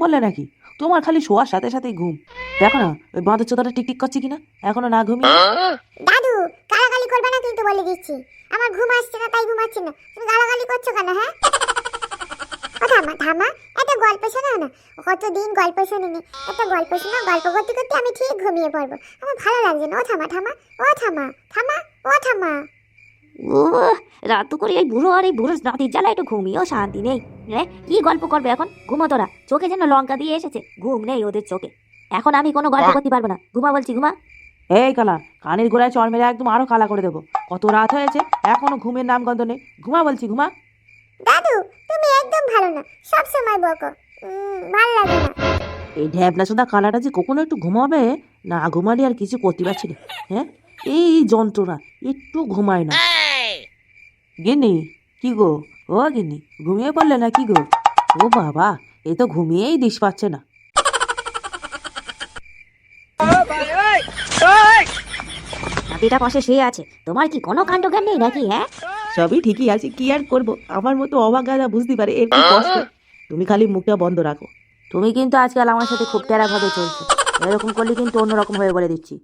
পড়লে নাকি? তোমার খালি শোয়ার সাথে সাথেই ঘুম। দেখো না ওই বাঁধর চোদাটা টিকটিক করছে কিনা? এখনও না ঘুমিয়ে? দাদু গালাগালি করবে না কিন্তু বলে দিচ্ছি। আমার ঘুম আসছে না তাই ঘুমাচ্ছি না। তুমি গালাগালি করছ কেন হ্যাঁ? ও থামা থামা একটা গল্প শোনাও না। কতদিন গল্প শুনিনি। একটা গল্প শোনা গল্প করতে করতে আমি ঠিক ঘুমিয়ে পড়ব। আমার ভালো লাগছে না। ও থামা থামা ও থামা থামা ও থামা। ও রাত করে এই বুড়ো আর এই বুড়ো নাতির জ্বালা একটু ঘুমিয়েও শান্তি নেই। হ্যাঁ কি গল্প করবে এখন? ঘুমো তোরা। চোখে যেন লঙ্কা দিয়ে এসেছে। ঘুম নেই ওদের চোখে। এখন আমি কোনো গল্প করতে পারব না। ঘুমা বলছি ঘুমা। এই কালা কানের গোড়ায় চড় মেরে একদম আরও কালা করে দেবো। কত রাত হয়েছে এখনও ঘুমের নাম গন্ধ নেই। ঘুমা বলছি ঘুমা। দাদু তুমি একদম ভালো না। সব সময় বকো। ভালো লাগে না। এই ঢ্যাবনা সোদা কালাটা যে কখনো একটু ঘুমাবে না ঘুমালে আর কিছু করতে পারছি না। হ্যাঁ? এই যন্ত্রণা একটু ঘুমায় না। গিনি কি গো? ও গিনি ঘুমিয়ে পড়লে না কি গো? ও বাবা এ তো ঘুমিয়েই দিস পাচ্ছে না। নাতিটা পাশে শুয়ে আছে। তোমার কি কোনো কাণ্ড জ্ঞান নেই নাকি হ্যাঁ? সবই ঠিকই আছে কি আর করব? আমার মতো অবাগাদা বুঝতে পারে এর কি কষ্ট? তুমি খালি মুখটা বন্ধ রাখো। তুমি কিন্তু আজকাল আমার সাথে খুব টেরাভাবে চলছো। এরকম করলে কিন্তু অন্যরকম হয়ে বলে দিচ্ছি।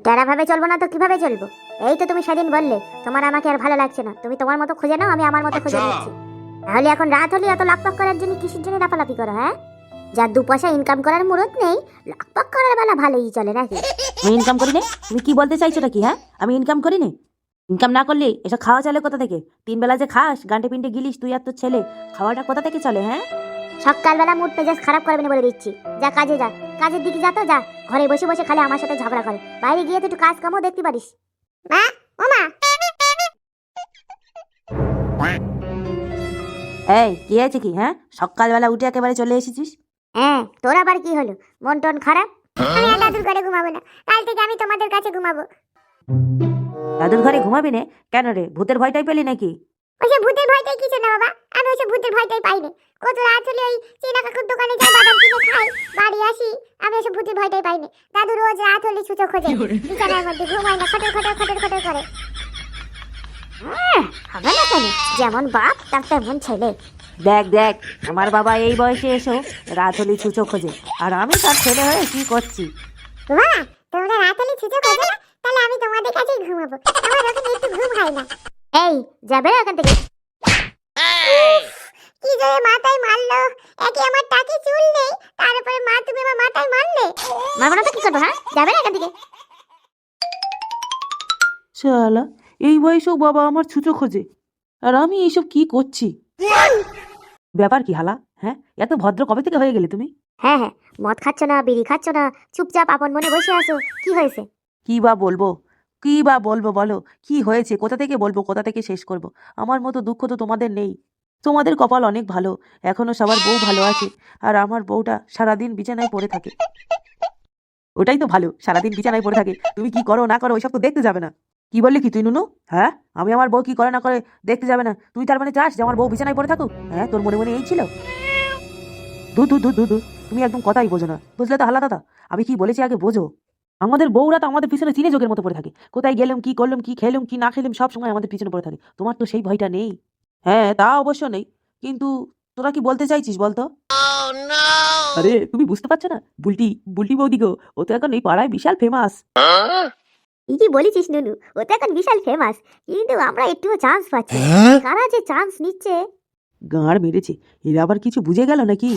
টেরা ভাবে চলবো না তো কীভাবে চলবো? এই তো তুমি সেদিন বললে তোমার আমাকে আর ভালো লাগছে না। তুমি তোমার মতো খুঁজে নাও আমি আমার মতো খুঁজে নিচ্ছি। তাহলে এখন রাত হলে এত লাকপাক করার জন্য কিসের জন্য লাফালাফি করো হ্যাঁ? যার দু পয়সা ইনকাম করার মুরত নেই লাকপাক করার বেলা ভালোই চলে নাকি? আমি ইনকাম করি নে তুমি কি বলতে চাইছো নাকি হ্যাঁ? আমি ইনকাম করি নে ইনকাম না করলে এসব খাওয়া চলে কোথা থেকে? তিন বেলা যে খাস গান্টে পিন্টে গিলিস তুই আর তোর ছেলে খাওয়াটা কোথা থেকে চলে হ্যাঁ? সকালবেলা মুড মেজাজ খারাপ করবে না বলে দিচ্ছি। যা কাজে যা। কাজের দিকে যা তো যা। ঘরে বসে বসে খালি আমার সাথে ঝগড়া করে। বাইরে গিয়ে তো একটু কাজ কামও দেখতে পারিস। মা ও মা। এই কি আছে কি হ্যাঁ? সকালবেলা উঠে একেবারে চলে এসেছিস? হ্যাঁ তোর আবার কি হলো? মন টন খারাপ? আমি আর দাদুর ঘরে ঘুমাবো না। কাল থেকে আমি তোমাদের কাছে ঘুমাবো। দাদুর ঘরে ঘুমাবি না? কেন রে ভূতের ভয়টাই পেলি নাকি? ওইসব ভূতের ভয়টাই কিছু না বাবা? আমি ওইসব ভূতের ভয়টাই পাইনি। কত রাত হলে ওই চীনা কাকুর দোকানে যাই বাদাম কিনে খাই বাড়ি আসি আমি ওইসব ভূতের ভয়টাই পাই না দাদু রোজ রাত হলে ছুচো খোঁজে বিছানার মধ্যে ঘুমায় না খটর খটর খটর খটর করে। হবে না কেন? যেমন বাপ তার তেমন ছেলে। দেখ দেখ আমার বাবা এই বয়সে এসো রাত হলি ছুচো খোঁজে। আর আমি তার ছেলে হয়ে কি করছি? বাবা তোমরা রাত হলে ছুচো খোঁজো না তাহলে আমি তোমাদের কাছেই ঘুমাবো। আমার ওখানে একটু ঘুম হয় না। এই যাবে এখান থেকে? কি জোরে মাথায় মারলো? একে আমার টাকে চুল নেই তার উপরে মা তুমি আমার মাথায় মারলে? মারবো না তো কি করব হ্যাঁ? যাবে না এখান থেকে? শালা এই বয়সেও বাবা আমার ছুচো খোঁজে। আর আমি এইসব কি করছি? ব্যাপার কি হালা হ্যাঁ? এত ভদ্র কবে থেকে হয়ে গেলে তুমি? হ্যাঁ হ্যাঁ মদ খাচ্ছ না বিড়ি খাচ্ছ না চুপচাপ আপন মনে বসে আছো কি হয়েছে? কি বা বলব? কি বা বলব বলো? কি হয়েছে? কোথা থেকে বলব? কোথা থেকে শেষ করব? আমার মতো দুঃখ তো তোমাদের নেই। তোমাদের কপাল অনেক ভালো। এখনও সবার বউ ভালো আছে, আর আমার বউটা সারাদিন বিছানায় পড়ে থাকে। ওটাই তো ভালো, সারাদিন বিছানায় পড়ে থাকে। তুমি কি করো, না করো, ওইসব তো দেখতে যাবে না। কি বললি কি তুই, নুনু? হ্যাঁ? আমি আমার বউ কি করে, না করে, দেখতে যাবে না। তুই তার মানে চাস যে আমার বউ বিছানায় পড়ে থাকুক? হ্যাঁ তোর মনে মনে এই ছিল? দু দু দু দু দু তুমি একদম কথাই বোঝো না। বুঝলে তো হালা দাদা? আমি কি বলেছি আগে বোঝো? আমাদের বউরা তো আমাদের পিছনে চিনে যোগের মতো পড়ে থাকে। কোথায় গেলাম, কি করলাম, কি খেলাম, কি না খেলাম, সব সময় আমাদের পিছনে পড়ে থাকে। তোমার তো সেই ভয়টা নেই। হ্যাঁ তা অবশ্য নেই। কিন্তু তোরা কি বলতে চাইছিস বলতো? আরে তুমি বুঝতে পারছ না? বুলটি বুলটি বৌদি গো ও তো এখন এই পাড়ায় বিশাল ফেমাস কি বলেছিস নুনু ও তো এখন বিশাল ফেমাস কিন্তু আমরা একটুও চান্স পাচ্ছি না। কারা যে চান্স নিচ্ছে? গাঁড় মেরেছে। এরা আবার কিছু বুঝে গেল নাকি?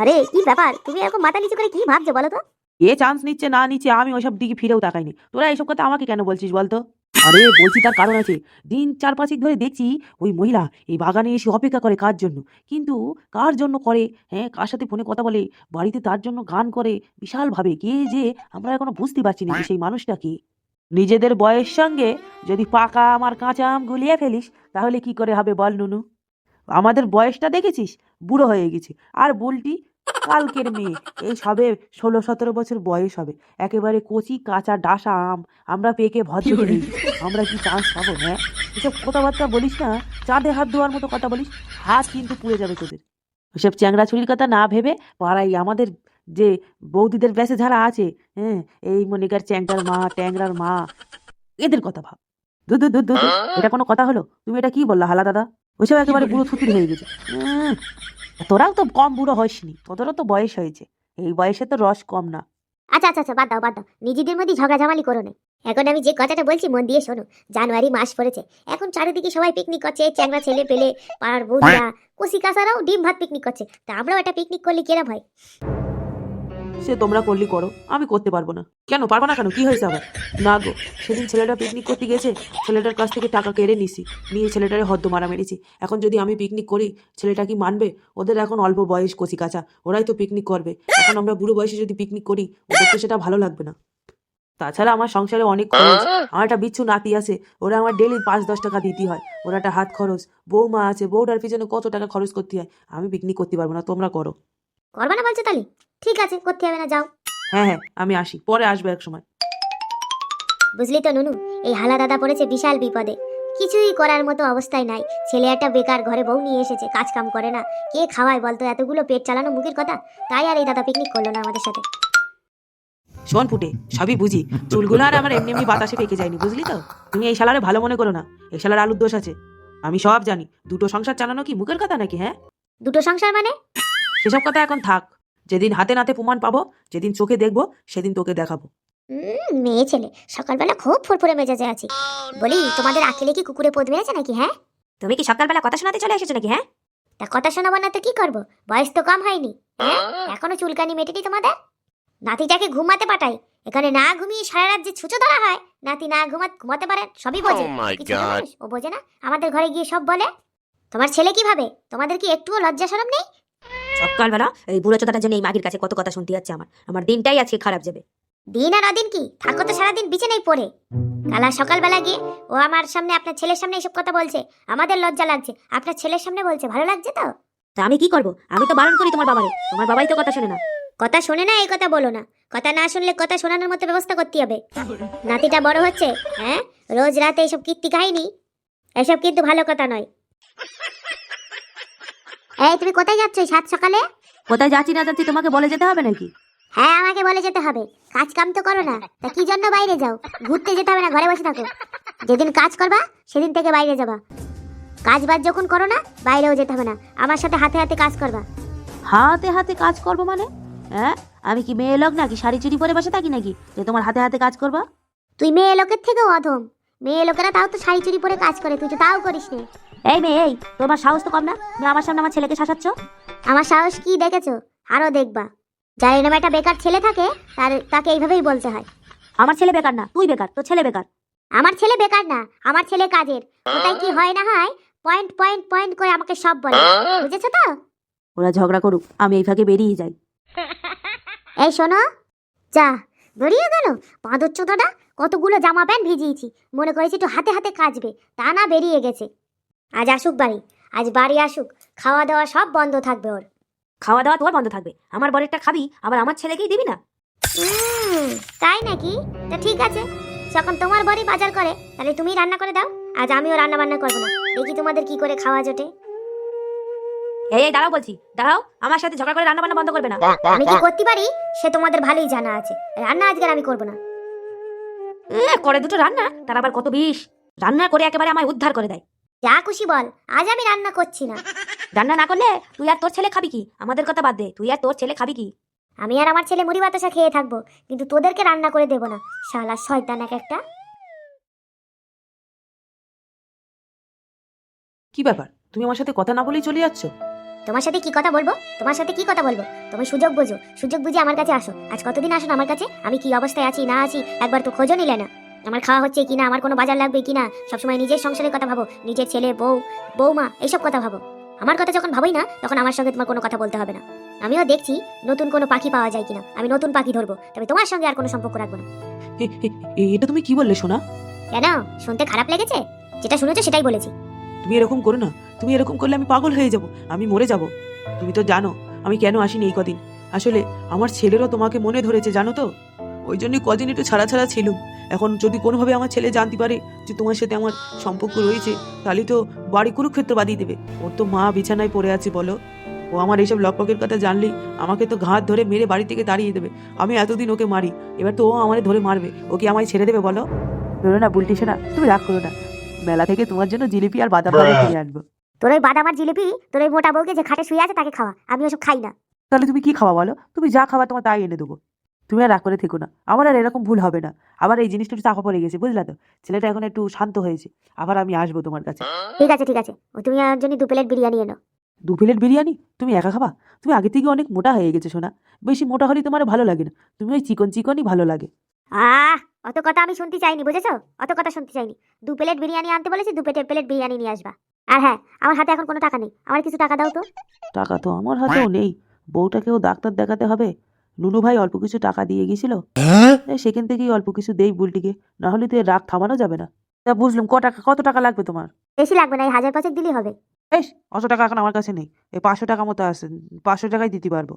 আরে কি ব্যাপার? তুমি এরকম মাথা নিচু করে কি ভাবছ বলো তো? এ চান্স নিচ্ছে, না নিচ্ছে, আমি ওইসব দিকে ফিরেও তাকাইনি। তোরা এইসব কথা আমাকে কেন বলছিস বলতো? আরে, বলছি তার কারণ আছে। দিন চার পাঁচেক ধরে দেখছি ওই মহিলা এই বাগানে এসে অপেক্ষা করে কার জন্য? কিন্তু কার জন্য করে? হ্যাঁ কার সাথে ফোনে কথা বলে? বাড়িতে তার জন্য গান করে? বিশালভাবে কে যে? আমরা এখনও বুঝতে পারছি না সেই মানুষটা কি। নিজেদের বয়স সঙ্গে যদি পাকা আমার কাঁচা আম গুলিয়ে ফেলিস, তাহলে কি করে হবে বল নুনু? আমাদের বয়সটা দেখেছিস? বুড়ো হয়ে গেছে। আর বুলটি কালকের মেয়ে। এই সবে ষোলো সতেরো বছর বয়স হবে। একেবারে কচি কাঁচা ডাসা আম। আমরা পেকে ভদ্র গেছি। আমরা কি চান্স পাবো হ্যাঁ? এসব কথাবার্তা বলিস না। চাঁদে হাত দেওয়ার মতো কথা বলিস। হাত কিন্তু পুড়ে যাবে তোদের। ওসব চ্যাংড়া ছুরির কথা না ভেবে পাড়াই আমাদের যে বৌদিদের ব্যাসে যারা আছে হ্যাঁ? এই মনিকার চ্যাংটার মা ট্যাংরার মা। এদের কথা ভাব। দু দু দু। এটা কোনো কথা হলো? তুমি এটা কি বললা হালা দাদা? ওইসব একেবারে পুরো থুতুর হয়ে গেছে। তোরাও তো কম বুড়ো হয়সনি তোদেরও তো বয়স হয়েছে। এই বয়সে তো রস কম না। আচ্ছা আচ্ছা আচ্ছা বাদ দাও বাদ দাও। নিজেদের মধ্যে ঝগড়াঝামালি করো না। এখন আমি যে কথাটা বলছি মন দিয়ে শোনো। জানুয়ারি মাস পড়েছে। এখন চারিদিকে সবাই পিকনিক করছে চ্যাংরা ছেলে পেলে পাড়ার বৌদিরা কচি কাঁচারাও ডিম ভাত পিকনিক করছে। তা আমরাও একটা পিকনিক করলে কেরাম হয়? সে তোমরা করলি করো, আমি করতে পারব না। কেন, পারব না কেন? কি হয়েছে আবার? না গো, সেদিন ছেলেটা পিকনিক করতে গেছে ছেলেটার কাছ থেকে টাকা কেড়ে নিছি, নিয়ে ছেলেটারে হদ্দ মারা মেরেছি। এখন যদি আমি পিকনিক করি, ছেলেটা কি মানবে? ওদের এখন অল্প বয়স কচি কাঁচা, ওরাই তো পিকনিক করবে। এখন আমরা বুড়ো বয়সে যদি পিকনিক করি, ওদের তো সেটা ভালো লাগবে না। তাছাড়া আমার সংসারে অনেক খরচ আমার একটা বিচ্ছু, নাতি আছে, ওরা আমার ডেলি পাঁচ, দশ টাকা দিতে হয়। ওরা একটা হাত খরচ, বৌমা আছে, বউটার পিছনে কত টাকা খরচ করতে হয়, আমি পিকনিক করতে পারব না, তোমরা করো। করবা না বলছো তাহলে? ঠিক আছে করতে হবে না যাও। হ্যাঁ হ্যাঁ আমি আসি পরে আসব এক সময়। বুঝলি তো নুনু? এই হালা দাদা পড়েছে বিশাল বিপদে। কিছুই করার মতো অবস্থায় নাই। ছেলে একটা বেকার ঘরে বউ নিয়ে এসেছে কাজ কাম করে না। কে খাওয়ায় বলতো এতগুলো পেট চালানো মুখের কথা? তাই আর এই দাদা পিকনিক করল না আমাদের সাথে। শোন ফুটে সবই বুঝি। চুলগুলো আর আমার এমনি এমনি বাতাসে পেকে যায়নি বুঝলি তো? তুমি এই শালারে ভালো মনে করো না। এই শালার আলুর দোষ আছে। আমি সব জানি। দুটো সংসার চালানো কি মুখের কথা নাকি হ্যাঁ? দুটো সংসার মানে? সেসব কথা এখন থাক। যেদিন হাতে নাতে প্রমাণ পাবো যেদিন চোখে দেখব সেদিন তোকে দেখাবো। মেয়ে ছেলে সকালবেলা খুব ফুরফুরে মেজাজে আছি। বলি তোমাদের আকেলে কি কুকুরে পোদ মেরেছে নাকি হ্যাঁ? তুমি কি সকালবেলা কথা শোনাতে চলে এসেছ নাকি হ্যাঁ? তা কথা শোনাবো না তো কি করব? বয়স তো কম হয়নি হ্যাঁ? এখনও চুলকানি মেটেনি তোমাদের? নাতিটাকে ঘুমাতে পাঠাই। এখানে না ঘুমিয়ে সারা রাত যে ছুচো ধরা হয় নাতি না ঘুমা ঘুমাতে পারে সবই বোঝে। Oh কিছু ও বোঝে না। আমাদের ঘরে গিয়ে সব বলে। তোমার ছেলে কি ভাবে? তোমাদের কি একটুও লজ্জা শরম নেই? সকালবেলা এই বুড়ো চোদাটার জন্য এই মাগির কাছে কত কথা শুনতে যাচ্ছে আমার। আমার দিনটাই আজকে খারাপ যাবে। দিন আর অদিন কি? থাকো তো সারাদিন বিছানায় পড়ে। কালা সকালবেলা গিয়ে ও আমার সামনে আপনার ছেলের সামনে এসব কথা বলছে। আমাদের লজ্জা লাগছে। আপনার ছেলের সামনে বলছে। ভালো লাগছে তো? তা আমি কি করব? আমি তো বারণ করি তোমার বাবারে। তোমার বাবাই তো কথা শোনে না। কথা শোনে না এই কথা বলো না। কথা না শুনলে কথা শোনানোর মতো ব্যবস্থা করতে হবে। নাতিটা বড় হচ্ছে হ্যাঁ? রোজ রাতে এইসব কীর্তি কাহিনী এসব কিন্তু ভালো কথা নয়। এই তুমি কোথায় যাচ্ছ সাত সকালে? কোথায় যাচ্ছি না যাচ্ছি তোমাকে বলে যেতে হবে নাকি? হ্যাঁ আমাকে বলে যেতে হবে। কাজ কাম তো করো না। তা কি জন্য বাইরে যাও? ঘুরতে যেতে হবে না ঘরে বসে থাকো। যেদিন কাজ করবা সেদিন থেকে বাইরে যাবা। কাজ বাজ যখন করো না বাইরেও যেতে হবে না। আমার সাথে হাতে হাতে কাজ করবা। হাতে হাতে কাজ করব মানে? হ্যাঁ? আমি কি মেয়ে লোক নাকি? শাড়ি চুরি পরে বসে থাকি নাকি? যে তোমার হাতে হাতে কাজ করবা? তুই মেয়ে লোকের থেকেও অধম। মেয়ে লোকেরা তাও তো শাড়ি চুরি পরে কাজ করে তুই তো তাও করিস নে। এই মেয়ে এই তোমার সাহস তো কম না? তুমি আমার সামনে আমার ছেলেকে শাসাচ্ছ? আমার সাহস কি দেখেছ? আরও দেখবা। যার এরকম একটা বেকার ছেলে থাকে তার তাকে এইভাবেই বলতে হয়। আমার ছেলে বেকার না তুই বেকার তোর ছেলে বেকার। আমার ছেলে বেকার না আমার ছেলে কাজের। ওটাই কি হয় না হয় পয়েন্ট পয়েন্ট পয়েন্ট করে আমাকে সব বলে। বুঝেছ তো? ওরা ঝগড়া করুক আমি এই ফাঁকে বেরিয়ে যাই। এই শোনো যা বেরিয়ে গেল। পাঁদর চোদাটা কতগুলো জামা প্যান্ট ভিজিয়েছি মনে করেছি একটু হাতে হাতে কাচবে তা না বেরিয়ে গেছে। আজ আসুক বাড়ি আজ বাড়ি আসুক খাওয়া দাওয়া সব বন্ধ থাকবে ওর। খাওয়া দাওয়া তোর বন্ধ থাকবে আমার বরেরটা খাবি আবার আমার ছেলেকেই দিবি না? উম, তাই নাকি? তা ঠিক আছে যখন তোমার বাড়ি বাজার করে তাহলে তুমি রান্না করে দাও আজ আমিও রান্না বান্না করব না দেখি তোমাদের কি করে খাওয়া জোটে। এই এই দাঁড়াও বলছি দাঁড়াও আমার সাথে ঝগড়া করে রান্না বান্না বন্ধ করবে না। আমি কি করতে পারি? সে তোমাদের ভালোই জানা আছে রান্না আজকে আমি করব না। এ, করে দুটো রান্না তার আবার কত বিষ? রান্না করে একেবারে আমায় উদ্ধার করে দেয়। যা খুশি বল আজ আমি রান্না করছি না। রান্না না করলে তুই আর তোর ছেলে খাবি কি? আমাদের কথা বাদ দে তুই আর তোর ছেলে খাবি কি? আমি আর আমার ছেলে মুড়ি বাতাসা খেয়ে থাকব কিন্তু তোদেরকে রান্না করে দেবো না। শালা শয়তান এক একটা। কি ব্যাপার? তুমি আমার সাথে কথা না বলেই চলে যাচ্ছ? তোমার সাথে কি কথা বলব? তোমার সাথে কি কথা বলব? তুমি সুযোগ বোঝো। সুযোগ বুঝে আমার কাছে আসো। আজ কতদিন আসো না আমার কাছে? আমি কি অবস্থায় আছি না আছি? একবার তো খোঁজও নিলে না। আমার খাওয়া হচ্ছে কিনা আমার কোনো বাজার লাগবে কিনা সবসময় নিজের সংসারের কথা ভাবো নিজের ছেলে বউ বৌমা এইসব কথা ভাবো। আমার কথা যখন ভাবোই না তখন আমার সঙ্গে তোমার কোনো কথা বলতে হবে না। আমিও দেখছি নতুন কোনো পাখি পাওয়া যায় কিনা আমি নতুন পাখি ধরবো তবে তোমার সঙ্গে আর কোনো সম্পর্ক রাখব না। এটা তুমি কি বললে সোনা? কেন? শুনতে খারাপ লেগেছে? যেটা শুনেছো সেটাই বলেছি। তুমি এরকম করো না তুমি এরকম করলে আমি পাগল হয়ে যাব আমি মরে যাব। তুমি তো জানো আমি কেন আসিনি এই কদিন? আসলে আমার ছেলেরও তোমাকে মনে ধরেছে জানো তো? ওই জন্যই কদিন একটু ছাড়া ছাড়া ছিল এখন যদি কোনোভাবে আমার ছেলে জানতে পারে যে তোমার সাথে আমার সম্পর্ক রয়েছে তাহলে তো বাড়ি কুরুক্ষেত্র বাদিয়ে দেবে। ওর তো মা বিছানায় পড়ে আছে বলো। ও আমার এইসব লকপকের কথা জানলেই আমাকে তো ঘাত ধরে মেরে বাড়ি থেকে তাড়িয়ে দেবে। আমি এতদিন ওকে মারি এবার তো ও আমারে ধরে মারবে। ও কি আমায় ছেড়ে দেবে বলো? বেরো না বুলটি না তুমি রাগ করো না। মেলা থেকে তোমার জন্য জিলিপি আর বাদাম. কিনে আনব। তোর ওই বাদাম আর জিলিপি তোর ওই মোটা বউকে যে খাটে শুয়ে আছে তাকে খাওয়া আমি ওসব খাই না। তাহলে তুমি কি খাওয়া বলো? তুমি যা খাওয়া তোমার তাই এনে দেবো। তুমি আর রাগ করে থেকো না। আমার আর এরকম ভুল হবে না। আবার এই জিনিসটা একটু চাপা পড়ে গেছে বুঝলা তো? ছেলেটা এখন একটু শান্ত হয়েছে। আবার আমি আসব তোমার কাছে। ঠিক আছে ঠিক আছে। তুমি আমার জন্য দু প্লেট বিরিয়ানি এনো। দু প্লেট বিরিয়ানি? তুমি একা খাবা? তুমি আগে থেকে অনেক মোটা হয়ে গেছে সোনা। বেশি মোটা হলে তোমার ভালো লাগে না। তুমি ওই চিকন চিকনই ভালো লাগে। আহ! অত কথা আমি শুনতে চাইনি বুঝেছ? অত কথা শুনতে চাইনি। দু প্লেট বিরিয়ানি আনতে বলেছি দু প্লেট প্লেট বিরিয়ানি নিয়ে আসবা। আর হ্যাঁ আমার হাতে এখন কোনো টাকা নেই। আমার কিছু টাকা দাও তো। টাকা তো আমার হাতেও নেই। বউটাকেও ডাক্তার দেখাতে হবে। নুনু ভাই অল্প কিছু টাকা দিয়ে গেছিল। সেখান থেকেই অল্প কিছু দেই বুলটিকে। না হলে তো এর রাগ থামানো যাবে না। তা বুঝলাম ক টাকা কত টাকা লাগবে তোমার? বেশি লাগবে না এই হাজার পাঁচেক দিলেই হবে। বেশ অত টাকা এখন আমার কাছে নেই। এই পাঁচশো টাকা মতো আছে পাঁচশো টাকাই দিতে পারব।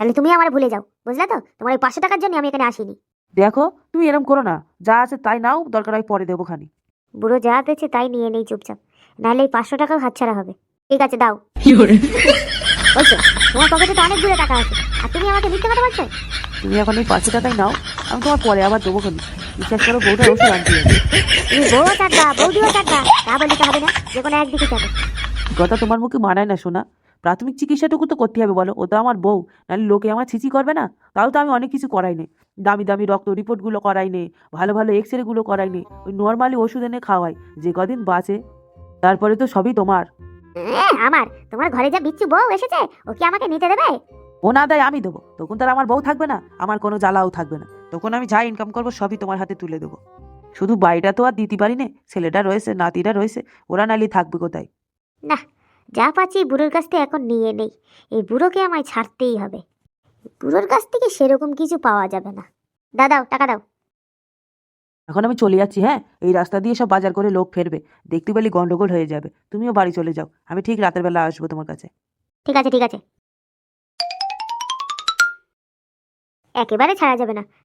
তাহলে তুমি আমার ভুলে যাও বুঝলে তো? তোমার এই পাঁচশো টাকার জন্য আমি এখানে আসিনি। দেখো তুমি এরম করো না। যা আছে তাই নাও দরকার হয় পরে দেবো খানি। বুড়ো যা দিচ্ছে তাই নিয়ে নেই চুপচাপ। নাহলে এই পাঁচশো টাকাও হাতছাড়া হবে। ঠিক আছে দাও। বলছো? তোমার পকেটে তো অনেক দূরে টাকা আছে। আর তুমি আমাকে মিথ্যে কথা বলছো? তুমি এখন এই পাঁচশো টাকাই নাও আমি তোমার পরে আবার দেবো খানি বিশ্বাস করো বউটা ওষুধ আনতে তুমি বউও চাটবা বৌদিও চাটবা তা বলতে হবে না যে কোনো একদিকে চাটে কথা তোমার মুখে মানায় না শোনা প্রাথমিক চিকিৎসাটুকু তো করতে হবে বলো ও তো আমার বউ নাহলে লোকে আমার ছিচি করবে না? তাও তো আমি অনেক কিছু করাই নে। দামি দামি রক্ত রিপোর্টগুলো করাই নে ভালো ভালো এক্স রেগুলো করাই নে। ওই নর্মালি ওষুধ এনে খাওয়াই যে কদিন বাঁচে তারপরে তো সবই তোমার। আমার। তোমার ঘরে যা বিচ্ছু বউ এসেছে ও কি আমাকে নিতে দেবে? ও না দেয় আমি দেবো। তখন তার আমার বউ থাকবে না আমার কোনো জ্বালাও থাকবে না। তখন আমি যা ইনকাম করব সবই তোমার হাতে তুলে দেবো। শুধু বাড়িটা তো আর দিতে পারি নে ছেলেটা রয়েছে নাতিটা রয়েছে ওরা নালি থাকবে কোথায়? না যা পাচ্ছি বুড়োর কাছ থেকে এখন নিয়ে নেই। এই বুড়োকে আমায় ছাড়তেই হবে। বুড়োর কাছ থেকে সেরকম কিছু পাওয়া যাবে না। দাদাও টাকা দাও। এখন আমি চলে যাচ্ছি হ্যাঁ? এই রাস্তা দিয়ে সব বাজার করে লোক ফেরবে। দেখতে পেলে গন্ডগোল হয়ে যাবে। তুমিও বাড়ি চলে যাও। আমি ঠিক রাতের বেলা আসব তোমার কাছে। ঠিক আছে ঠিক আছে। একেবারে ছাড়া যাবে না।